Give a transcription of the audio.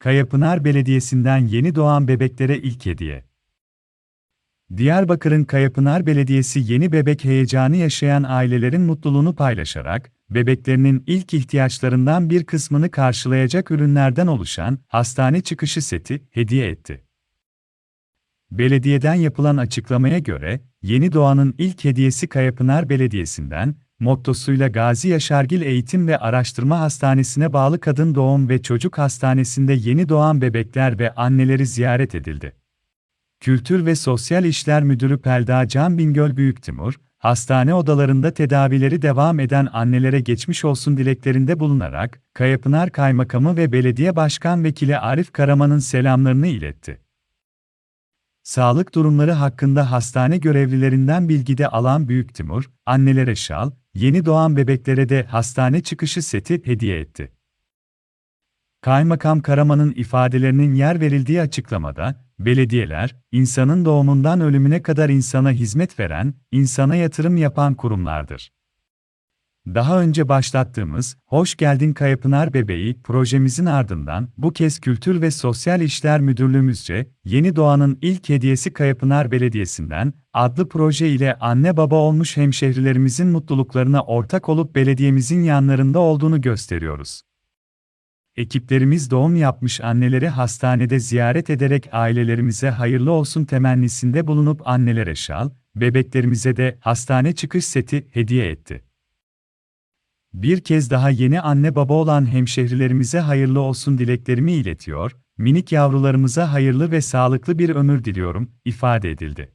Kayapınar Belediyesi'nden yeni doğan bebeklere ilk hediye. Diyarbakır'ın Kayapınar Belediyesi yeni bebek heyecanı yaşayan ailelerin mutluluğunu paylaşarak, bebeklerinin ilk ihtiyaçlarından bir kısmını karşılayacak ürünlerden oluşan hastane çıkışı seti hediye etti. Belediyeden yapılan açıklamaya göre, yeni doğanın ilk hediyesi Kayapınar Belediyesi'nden, mottosuyla Gazi Yaşargil Eğitim ve Araştırma Hastanesi'ne bağlı Kadın Doğum ve Çocuk Hastanesi'nde yeni doğan bebekler ve anneleri ziyaret edildi. Kültür ve Sosyal İşler Müdürü Pelda Can Bingöl Büyüktimur, hastane odalarında tedavileri devam eden annelere geçmiş olsun dileklerinde bulunarak, Kayapınar Kaymakamı ve Belediye Başkan Vekili Arif Karaman'ın selamlarını iletti. Sağlık durumları hakkında hastane görevlilerinden bilgide alan Büyük Timur, annelere şal, yeni doğan bebeklere de hastane çıkışı seti hediye etti. Kaymakam Karaman'ın ifadelerinin yer verildiği açıklamada, belediyeler, insanın doğumundan ölümüne kadar insana hizmet veren, insana yatırım yapan kurumlardır. Daha önce başlattığımız Hoş Geldin Kayapınar Bebeği projemizin ardından bu kez Kültür ve Sosyal İşler Müdürlüğümüzce Yeni Doğan'ın ilk hediyesi Kayapınar Belediyesi'nden adlı proje ile anne baba olmuş hemşehrilerimizin mutluluklarına ortak olup belediyemizin yanlarında olduğunu gösteriyoruz. Ekiplerimiz doğum yapmış anneleri hastanede ziyaret ederek ailelerimize hayırlı olsun temennisinde bulunup annelere şal, bebeklerimize de hastane çıkış seti hediye etti. Bir kez daha yeni anne baba olan hemşehrilerimize hayırlı olsun dileklerimi iletiyor, minik yavrularımıza hayırlı ve sağlıklı bir ömür diliyorum, ifade edildi.